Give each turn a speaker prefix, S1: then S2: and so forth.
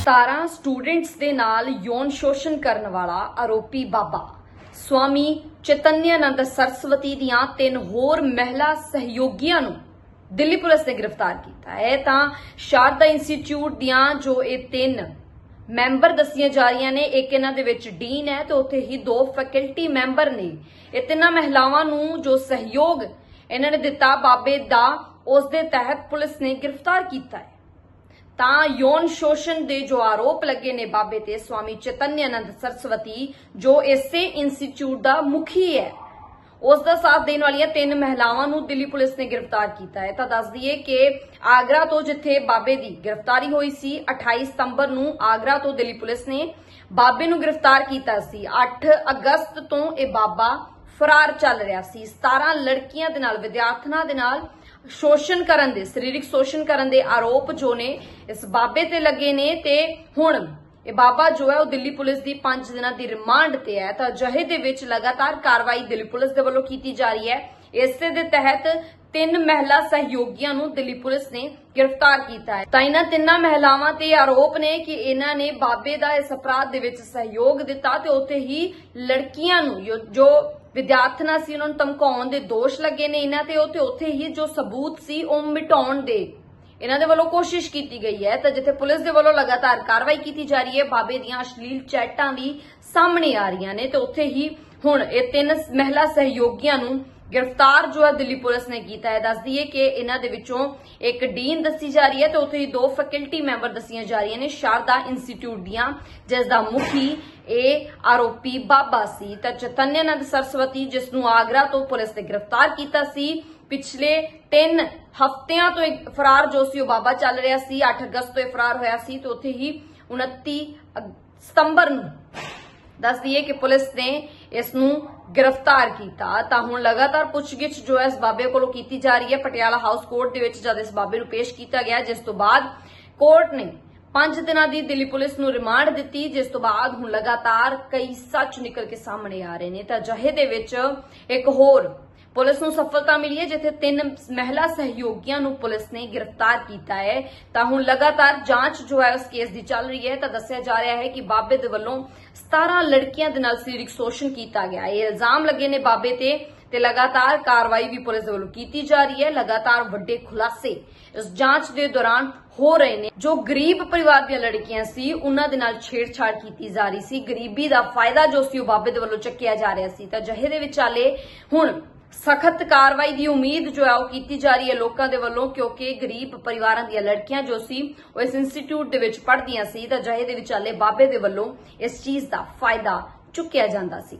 S1: 17 students ਦੇ ਨਾਲ ਯੌਨ ਸ਼ੋਸ਼ਣ ਕਰਨ ਵਾਲਾ ਆਰੋਪੀ ਬਾਬਾ। ਸਵਾਮੀ ਚੈਤਨਿਆਨੰਦ ਸਰਸਵਤੀ ਦੀਆਂ ਤਿੰਨ ਹੋਰ ਮਹਿਲਾ ਸਹਿਯੋਗੀਆਂ ਨੂੰ ਦਿੱਲੀ ਪੁਲਿਸ ਨੇ ਗ੍ਰਿਫਤਾਰ ਕੀਤਾ। ਹੈ ਤਾਂ ਸ਼ਾਰਦਾ ਇੰਸਟੀਚਿਊਟ ਦੀਆਂ ਜੋ ਇਹ ਤਿੰਨ ਮੈਂਬਰ ਦੱਸੀਆਂ ਜਾ ਰਹੀਆਂ ਨੇ, ਇੱਕ ਇਹਨਾਂ ਦੇ ਵਿੱਚ ਡੀਨ ਹੈ ਤੇ ਉੱਥੇ ਹੀ ਦੋ ਫੈਕਲਟੀ ਮੈਂਬਰ ਨੇ। ਇਹ ਤਿੰਨਾਂ ਮਹਿਲਾਵਾਂ ਨੂੰ ਜੋ ਸਹਿਯੋਗ ਇਹਨਾਂ ਨੇ ਦਿੱਤਾ ਬਾਬੇ ਦਾ, ਉਸ ਦੇ ਤਹਿਤ ਪੁਲਿਸ ਨੇ ਗ੍ਰਿਫਤਾਰ ਕੀਤਾ ਹੈ। ਤਾਂ ਯੌਨ ਸ਼ੋਸ਼ਣ ਦੇ ਜੋ ਆਰੋਪ ਲੱਗੇ ਨੇ ਬਾਬੇ ਤੇ ਸਵਾਮੀ ਚੈਤਨਿਆਨੰਦ ਸਰਸਵਤੀ, ਜੋ ਇਸੇ ਇੰਸਟੀਚਿਊਟ ਦਾ ਮੁਖੀ ਹੈ। ਉਸ ਦਾ ਸਾਥ ਦੇਣ ਵਾਲੀਆਂ ਤਿੰਨ ਮਹਿਲਾਵਾਂ ਨੂੰ ਦਿੱਲੀ ਪੁਲਿਸ ਨੇ ਗ੍ਰਿਫਤਾਰ ਕੀਤਾ ਹੈ। ਤਾਂ ਦੱਸ ਦਈਏ ਕਿ ਆਗਰਾ ਤੋਂ ਜਿੱਥੇ ਬਾਬੇ ਦੀ ਗ੍ਰਿਫਤਾਰੀ ਹੋਈ ਸੀ 28 ਸਤੰਬਰ ਨੂੰ ਆਗਰਾ ਤੋਂ ਦਿੱਲੀ ਪੁਲਿਸ ਨੇ ਬਾਬੇ ਨੂੰ ਗ੍ਰਿਫਤਾਰ ਕੀਤਾ ਸੀ। 8 ਅਗਸਤ ਤੋਂ ਇਹ ਬਾਬਾ ਫਰਾਰ ਚੱਲ ਰਿਹਾ ਸੀ। 17 ਲੜਕੀਆਂ ਦੇ ਨਾਲ, ਵਿਦਿਆਰਥਣਾਂ ਦੇ ਨਾਲ ਸ਼ੋਸ਼ਣ ਕਰਨ ਦੇ, ਸਰੀਰਕ ਸ਼ੋਸ਼ਣ ਕਰਨ ਦੇ ਆਰੋਪ ਜੋ ਨੇ ਇਸ ਬਾਬੇ ਤੇ ਲੱਗੇ ਨੇ ਤੇ ਹੁਣ ਇਹ ਬਾਬਾ ਜੋ ਹੈ ਉਹ ਦਿੱਲੀ ਪੁਲਿਸ ਦੀ 5 ਦਿਨਾਂ ਦੀ ਰਿਮਾਂਡ ਤੇ ਹੈ ਤਾਂ ਜਹੇ ਦੇ ਵਿੱਚ ਲਗਾਤਾਰ ਕਾਰਵਾਈ ਦਿੱਲੀ ਪੁਲਿਸ ਦੇ ਵੱਲੋਂ ਕੀਤੀ ਜਾ ਰਹੀ ਹੈ। ਇਸੇ ਦੇ ਤਹਿਤ ਤਿੰਨ ਮਹਿਲਾ ਸਹਿਯੋਗੀਆਂ ਨੂੰ ਦਿੱਲੀ ਪੁਲਿਸ ਨੇ ਗ੍ਰਿਫਤਾਰ ਕੀਤਾ ਹੈ। ਤਾਂ ਇਹਨਾਂ ਤਿੰਨਾਂ ਮਹਿਲਾਵਾਂ ਤੇ ਆਰੋਪ ਨੇ ਕਿ ਇਹਨਾਂ ਨੇ ਬਾਬੇ ਦਾ ਇਸ ਅਪਰਾਧ ਦੇ ਵਿੱਚ ਸਹਿਯੋਗ ਦਿੱਤਾ ਤੇ ਉੱਥੇ ਹੀ ਲੜਕੀਆਂ ਨੂੰ ਜੋ- ਜੋ ਵਿਦਿਆਰਥਣਾ ਸੀ, ਉਹਨਾਂ ਨੂੰ ਧਮਕਾਉਣ ਦੇ ਦੋਸ਼ ਲੱਗੇ ਨੇ ਇਹਨਾਂ ਤੇ ਉੱਥੇ ਉੱਥੇ ਹੀ ਜੋ ਸਬੂਤ ਸੀ, ਉਹ ਮਿਟਾਉਣ ਦੇ ਇਹਨਾਂ ਦੇ ਵੱਲੋਂ ਕੋਸ਼ਿਸ਼ ਕੀਤੀ ਗਈ ਹੈ। ਤਾਂ ਜਿੱਥੇ ਪੁਲਿਸ ਦੇ ਵੱਲੋਂ ਲਗਾਤਾਰ ਕਾਰਵਾਈ ਕੀਤੀ ਜਾ ਰਹੀ ਹੈ, ਬਾਬੇ ਦੀਆਂ ਅਸ਼ਲੀਲ ਚੈਟਾਂ ਵੀ ਸਾਹਮਣੇ ਆ ਰਹੀਆਂ ਨੇ ਤੇ ਉੱਥੇ ਹੀ ਹੁਣ ਇਹ ਤਿੰਨ ਮਹਿਲਾ ਸਹਿਯੋਗੀਆਂ ਨੂੰ ਗ੍ਰਿਫਤਾਰ ਜੋ ਹੈ ਦਿੱਲੀ ਪੁਲਿਸ ਨੇ ਕੀਤਾ ਹੈ। ਦੱਸਦੀ ਹੈ ਕਿ ਇਹਨਾਂ ਦੇ ਵਿੱਚੋਂ ਇੱਕ ਡੀਨ ਦੱਸੀ ਜਾ ਰਹੀ ਹੈ ਤੇ ਉੱਥੇ ਦੋ ਫੈਕਲਟੀ ਮੈਂਬਰ ਦੱਸੀਆਂ ਜਾ ਰਹੀਆਂ ਨੇ, ਸ਼ਾਰਦਾ ਇੰਸਟੀਚਿਊਟ ਦੀਆਂ, ਜਿਸ ਦਾ ਮੁਖੀ ਇਹ ਆਰੋਪੀ ਬਾਬਾ ਸੀ। ਤਾਂ ਚਤਨਿਆਨੰਦ ਸਰਸਵਤੀ, ਜਿਸ ਨੂੰ ਆਗਰਾ ਤੋਂ ਪੁਲਿਸ ਨੇ ਗ੍ਰਿਫਤਾਰ ਕੀਤਾ ਸੀ, ਪਿਛਲੇ 3 ਹਫ਼ਤਿਆਂ ਤੋਂ ਇੱਕ ਫਰਾਰ ਜੋ ਸੀ, ਉਹ ਬਾਬਾ ਚੱਲ ਰਿਹਾ ਸੀ। 8 ਅਗਸਤ ਤੋਂ ਇਹ ਫਰਾਰ ਹੋਇਆ ਸੀ ਤੇ ਉੱਥੇ ਹੀ 29 ਸਤੰਬਰ ਨੂੰ ਦੱਸ ਦਈਏ ਕਿ ਪੁਲਿਸ ਨੇ ਇਸ ਨੂੰ ਗ੍ਰਿਫਤਾਰ ਕੀਤਾ। ਤਾਂ ਹੁਣ ਲਗਾਤਾਰ ਪੁੱਛਗਿੱਛ ਜੋ ਇਸ ਬਾਬੇ ਕੋਲੋਂ ਕੀਤੀ ਜਾ ਰਹੀ ਹੈ। ਪਟਿਆਲਾ ਹਾਊਸ ਕੋਰਟ ਦੇ ਵਿੱਚ ਜਦ ਇਸ ਬਾਬੇ ਨੂੰ ਪੇਸ਼ ਕੀਤਾ ਗਿਆ, ਜਿਸ ਤੋਂ ਬਾਅਦ ਕੋਰਟ ਨੇ 5 ਦਿਨਾਂ ਦੀ ਦਿੱਲੀ ਪੁਲਿਸ ਨੂੰ ਰਿਮਾਂਡ ਦਿੱਤੀ, ਜਿਸ ਤੋਂ ਬਾਅਦ ਹੁਣ ਲਗਾਤਾਰ ਕਈ ਸੱਚ ਨਿਕਲ ਕੇ ਸਾਹਮਣੇ ਆ ਰਹੇ ਨੇ। ਤਾਂ ਜਹੇ ਦੇ ਵਿੱਚ ਇੱਕ ਹੋਰ ਪੁਲਿਸ ਨੂੰ ਸਫਲਤਾ ਮਿਲੀ ਹੈ। ਜਿੱਥੇ ਤਿੰਨ ਮਹਿਲਾ ਸਹਿਯੋਗੀਆਂ ਨੂੰ ਪੁਲਿਸ ਨੇ ਗ੍ਰਿਫਤਾਰ ਕੀਤਾ ਹੈ। ਤਾਂ ਹੁਣ ਲਗਾਤਾਰ ਜਾਂਚ ਜੋ ਹੈ, ਉਸ ਕੇਸ ਦੀ ਚੱਲ ਰਹੀ ਹੈ। ਤਾਂ ਦੱਸਿਆ ਜਾ ਰਿਹਾ ਹੈ ਕਿ ਬਾਬੇ ਦੇ ਵੱਲੋਂ 17 ਲੜਕੀਆਂ ਦੇ ਨਾਲ ਸਰੀਰਕ ਸ਼ੋਸ਼ਣ ਕੀਤਾ ਗਿਆ ਇਹ ਇਲਜ਼ਾਮ ਲੱਗੇ ਨੇ ਬਾਬੇ ਤੇ ਤੇ ਲਗਾਤਾਰ ਕਾਰਵਾਈ ਵੀ ਪੁਲਿਸ ਵੱਲੋਂ ਕੀਤੀ ਜਾ ਰਹੀ ਹੈ। ਲਗਾਤਾਰ ਵੱਡੇ ਖੁਲਾਸੇ ਇਸ ਜਾਂਚ ਦੇ ਦੌਰਾਨ ਹੋ ਰਹੇ ਨੇ। ਜੋ ਗਰੀਬ ਪਰਿਵਾਰ ਦੀਆਂ ਲੜਕੀਆਂ ਸੀ, ਉਹਨਾਂ ਦੇ ਨਾਲ ਛੇੜਛਾੜ ਕੀਤੀ ਜਾ ਰਹੀ ਸੀ। ਗਰੀਬੀ ਦਾ ਫਾਇਦਾ ਜੋ ਸੀ, ਉਹ ਬਾਬੇ ਦੇ ਵੱਲੋਂ ਚੱਕਿਆ ਜਾ ਰਿਹਾ ਸੀ। ਤਾਂ ਜਹੇ ਦੇ ਵਿਚਾਲੇ ਹੁਣ ਸਖਤ ਕਾਰਵਾਈ ਦੀ ਉਮੀਦ ਜੋ ਹੈ ਉਹ ਕੀਤੀ ਜਾ ਰਹੀ ਹੈ ਲੋਕਾਂ ਦੇ ਵੱਲੋਂ, ਕਿਉਂਕਿ ਗਰੀਬ ਪਰਿਵਾਰਾਂ ਦੀਆਂ ਲੜਕੀਆਂ ਜੋ ਸੀ, ਉਹ ਇਸ ਇੰਸਟੀਚਿਊਟ ਦੇ ਵਿੱਚ ਪੜ੍ਹਦੀਆਂ ਸੀ ਤਾਂ ਜਹੇ ਦੇ ਵਿਚਾਲੇ ਬਾਬੇ ਦੇ ਵੱਲੋਂ ਇਸ ਚੀਜ਼ ਦਾ ਫਾਇਦਾ ਚੁੱਕਿਆ ਜਾਂਦਾ ਸੀ।